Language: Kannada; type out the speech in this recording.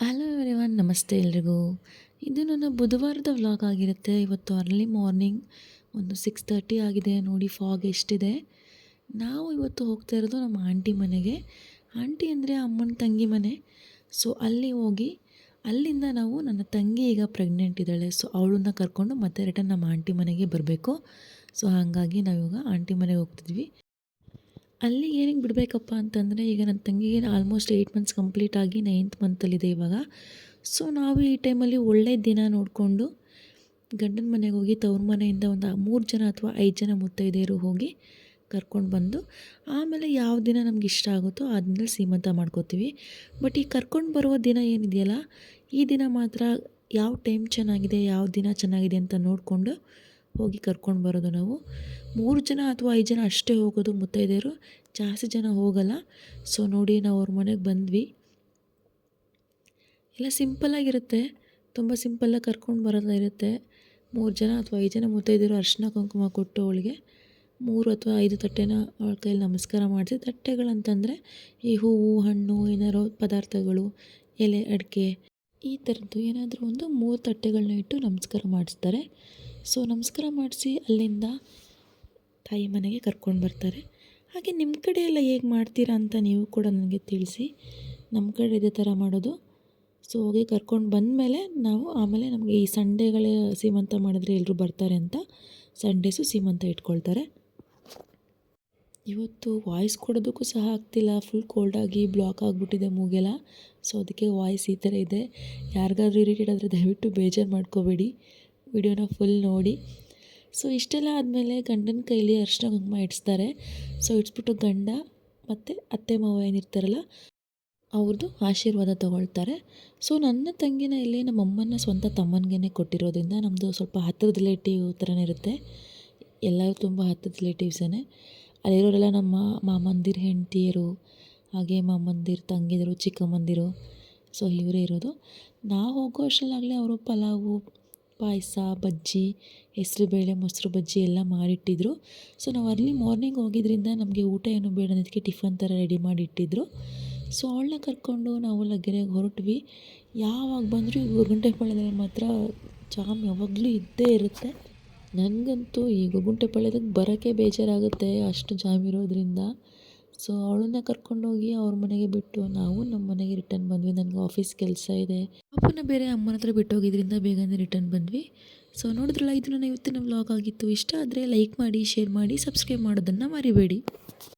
ಹಲೋ ಎವ್ರಿವನ್ ನಮಸ್ತೆ ಎಲ್ರಿಗೂ. ಇದು ನನ್ನ ಬುಧವಾರದ ವ್ಲಾಗ್ ಆಗಿರುತ್ತೆ. ಇವತ್ತು ಅರ್ಲಿ ಮಾರ್ನಿಂಗ್ ಒಂದು ಸಿಕ್ಸ್ ತರ್ಟಿ ಆಗಿದೆ. ನೋಡಿ ಫಾಗ್ ಎಷ್ಟಿದೆ. ನಾವು ಇವತ್ತು ಹೋಗ್ತಾ ಇರೋದು ನಮ್ಮ ಆಂಟಿ ಮನೆಗೆ. ಆಂಟಿ ಅಂದರೆ ಅಮ್ಮನ ತಂಗಿ ಮನೆ. ಸೊ ಅಲ್ಲಿ ಹೋಗಿ, ಅಲ್ಲಿಂದ ನಾವು ನನ್ನ ತಂಗಿ ಈಗ ಪ್ರೆಗ್ನೆಂಟ್ ಇದ್ದಾಳೆ. ಸೊ ಅವಳನ್ನ ಕರ್ಕೊಂಡು ಮತ್ತೆ ರಿಟರ್ನ್ ನಮ್ಮ ಆಂಟಿ ಮನೆಗೆ ಬರಬೇಕು. ಸೊ ಹಾಗಾಗಿ ನಾವಿವಾಗ ಆಂಟಿ ಮನೆಗೆ ಹೋಗ್ತಿದ್ವಿ. ಅಲ್ಲಿ ಏನಿಗೆ ಬಿಡಬೇಕಪ್ಪ ಅಂತಂದರೆ, ಈಗ ನನ್ನ ತಂಗಿಗೆ ಆಲ್ಮೋಸ್ಟ್ ಏಯ್ಟ್ ಮಂತ್ಸ್ ಕಂಪ್ಲೀಟ್ ಆಗಿ ನೈನ್ತ್ ಮಂತಲ್ಲಿದೆ ಇವಾಗ. ಸೊ ನಾವು ಈ ಟೈಮಲ್ಲಿ ಒಳ್ಳೆಯ ದಿನ ನೋಡಿಕೊಂಡು ಗಂಡನ ಮನೆಗೆ ಹೋಗಿ ತವ್ರ ಮನೆಯಿಂದ ಒಂದು ಮೂರು ಜನ ಅಥವಾ ಐದು ಜನ ಮುತ್ತೈದೆಯರು ಹೋಗಿ ಕರ್ಕೊಂಡು ಬಂದು, ಆಮೇಲೆ ಯಾವ ದಿನ ನಮ್ಗೆ ಇಷ್ಟ ಆಗುತ್ತೋ ದಿನದಲ್ಲಿ ಸೀಮಂತ ಮಾಡ್ಕೋತೀವಿ. ಬಟ್ ಈ ಕರ್ಕೊಂಡು ಬರುವ ದಿನ ಏನಿದೆಯಲ್ಲ, ಈ ದಿನ ಮಾತ್ರ ಯಾವ ಟೈಮ್ ಚೆನ್ನಾಗಿದೆ, ಯಾವ ದಿನ ಚೆನ್ನಾಗಿದೆ ಅಂತ ನೋಡಿಕೊಂಡು ಹೋಗಿ ಕರ್ಕೊಂಡು ಬರೋದು ನಾವು. ಮೂರು ಜನ ಅಥವಾ ಐದು ಜನ ಅಷ್ಟೇ ಹೋಗೋದು ಮುತ್ತೈದೆಯರು. ಜಾಸ್ತಿ ಜನ ಹೋಗಲ್ಲ. ಸೊ ನೋಡಿ ನಾವು ಅವ್ರ ಮನೆಗೆ ಬಂದ್ವಿ. ಎಲ್ಲ ಸಿಂಪಲ್ಲಾಗಿರುತ್ತೆ ತುಂಬ ಸಿಂಪಲ್ಲಾಗಿ ಕರ್ಕೊಂಡು ಬರೋದು ಇರುತ್ತೆ. ಮೂರು ಜನ ಅಥವಾ ಐದು ಜನ ಮುತ್ತೈದೆಯರು ಅರಿಶಿನ ಕುಂಕುಮ ಕೊಟ್ಟು ಅವಳಿಗೆ ಮೂರು ಅಥವಾ ಐದು ತಟ್ಟೆನ ಅವಳ ಕೈಯಲ್ಲಿ ನಮಸ್ಕಾರ ಮಾಡಿಸಿ, ತಟ್ಟೆಗಳಂತಂದರೆ ಈ ಹೂವು, ಹಣ್ಣು, ಏನಾರು ಪದಾರ್ಥಗಳು, ಎಲೆ, ಅಡಿಕೆ ಈ ಥರದ್ದು ಏನಾದರೂ ಒಂದು ಮೂರು ತಟ್ಟೆಗಳನ್ನ ಇಟ್ಟು ನಮಸ್ಕಾರ ಮಾಡಿಸ್ತಾರೆ. ಸೊ ನಮಸ್ಕಾರ ಮಾಡಿಸಿ ಅಲ್ಲಿಂದ ತಾಯಿ ಮನೆಗೆ ಕರ್ಕೊಂಡು ಬರ್ತಾರೆ. ಹಾಗೆ ನಿಮ್ಮ ಕಡೆ ಎಲ್ಲ ಹೇಗೆ ಮಾಡ್ತೀರಾ ಅಂತ ನೀವು ಕೂಡ ನನಗೆ ತಿಳಿಸಿ. ನಮ್ಮ ಕಡೆ ಇದೇ ಥರ ಮಾಡೋದು. ಸೊ ಹೋಗಿ ಕರ್ಕೊಂಡು ಬಂದಮೇಲೆ ನಾವು ಆಮೇಲೆ ನಮಗೆ ಈ ಸಂಡೇಗಳೇ ಸೀಮಂತ ಮಾಡಿದ್ರೆ ಎಲ್ಲರೂ ಬರ್ತಾರೆ ಅಂತ ಸಂಡೇಸು ಸೀಮಂತ ಇಟ್ಕೊಳ್ತಾರೆ. ಇವತ್ತು ವಾಯ್ಸ್ ಕೊಡೋದಕ್ಕೂ ಸಹ ಆಗ್ತಿಲ್ಲ. ಫುಲ್ ಕೋಲ್ಡಾಗಿ ಬ್ಲಾಕ್ ಆಗಿಬಿಟ್ಟಿದೆ ಮೂಗೆಲ್ಲ. ಸೊ ಅದಕ್ಕೆ ವಾಯ್ಸ್ ಈ ಥರ ಇದೆ. ಯಾರಿಗಾದ್ರೂ ಇರಿಟೇಟ್ ಆದರೆ ದಯವಿಟ್ಟು ಬೇಜಾರು ಮಾಡ್ಕೋಬೇಡಿ. ವಿಡಿಯೋನ ಫುಲ್ ನೋಡಿ. ಸೊ ಇಷ್ಟೆಲ್ಲ ಆದಮೇಲೆ ಗಂಡನ ಕೈಲಿ ಅರಿಶಿನ ಕುಂಕುಮ ಇಡಿಸ್ತಾರೆ. ಸೊ ಇಡ್ಸ್ಬಿಟ್ಟು ಗಂಡ ಮತ್ತು ಅತ್ತೆ ಮಾವ ಏನಿರ್ತಾರಲ್ಲ ಅವ್ರದ್ದು ಆಶೀರ್ವಾದ ತಗೊಳ್ತಾರೆ. ಸೊ ನನ್ನ ತಂಗಿನ ಇಲ್ಲಿ ನಮ್ಮ ಅಮ್ಮನ ಸ್ವಂತ ತಮ್ಮನಿಗೆ ಕೊಟ್ಟಿರೋದ್ರಿಂದ ನಮ್ಮದು ಸ್ವಲ್ಪ ಹತ್ತಿರದ ರಿಲೇಟಿವ್ ಥರನೇ ಇರುತ್ತೆ. ಎಲ್ಲರೂ ತುಂಬ ಹತ್ತಿರದ ರಿಲೇಟಿವ್ಸೇ ಅಲ್ಲಿರೋರೆಲ್ಲ ನಮ್ಮ ಮಾಮಂದಿರ ಹೆಂಡತಿಯರು, ಹಾಗೆ ಮಾಮಂದಿರ ತಂಗಿದರು, ಚಿಕ್ಕಮ್ಮಂದಿರು. ಸೊ ಇವರೇ ಇರೋದು. ನಾವು ಹೋಗೋ ಅಷ್ಟರಲ್ಲಾಗಲೇ ಅವರು ಪಲಾವು ಪಾಯಸ, ಬಜ್ಜಿ ಹೆಸರುಬೇಳೆ ಮೊಸರು ಬಜ್ಜಿ ಎಲ್ಲ ಮಾಡಿಟ್ಟಿದ್ರು. ಸೊ ನಾವು ಅರ್ಲಿ ಮಾರ್ನಿಂಗ್ ಹೋಗಿದ್ದರಿಂದ ನಮಗೆ ಊಟ ಏನು ಬೇಡ ಅನ್ನೋದಕ್ಕೆ ಟಿಫನ್ ಥರ ರೆಡಿ ಮಾಡಿಟ್ಟಿದ್ರು. ಸೊ ಅವಳನ್ನ ಕರ್ಕೊಂಡು ನಾವು ಲಗ್ಗೆರೆಗೆ ಹೊರಟ್ವಿ. ಯಾವಾಗ ಬಂದರೂ ಈ ಗುರುಗುಂಟೆಪಾಳ್ಯದಲ್ಲಿ ಮಾತ್ರ ಜಾಮ್ ಯಾವಾಗಲೂ ಇದ್ದೇ ಇರುತ್ತೆ. ನನಗಂತೂ ಈ ಗುರುಗುಂಟೆಪಾಳ್ಯದಾಗ ಬರೋಕ್ಕೆ ಬೇಜಾರಾಗುತ್ತೆ ಅಷ್ಟು ಜಾಮ್ ಇರೋದ್ರಿಂದ. ಸೊ ಅವಳನ್ನ ಕರ್ಕೊಂಡೋಗಿ ಅವ್ರ ಮನೆಗೆ ಬಿಟ್ಟು ನಾವು ನಮ್ಮ ಮನೆಗೆ ರಿಟರ್ನ್ ಬಂದ್ವಿ. ನನಗೆ ಆಫೀಸ್ ಕೆಲಸ ಇದೆ. ಅಪ್ಪನ ಬೇರೆ ಅಮ್ಮನ ಹತ್ರ ಬಿಟ್ಟು ಹೋಗಿದ್ರಿಂದ ಬೇಗನೆ ರಿಟರ್ನ್ ಬಂದ್ವಿ. ಸೊ ನೋಡಿದ್ರಲ್ಲ, ಇದು ನನ್ನ ಇವತ್ತಿನ ವ್ಲಾಗ್ ಆಗಿತ್ತು. ಇಷ್ಟ ಆದರೆ ಲೈಕ್ ಮಾಡಿ ಶೇರ್ ಮಾಡಿ ಸಬ್ಸ್ಕ್ರೈಬ್ ಮಾಡೋದನ್ನು ಮರಿಬೇಡಿ.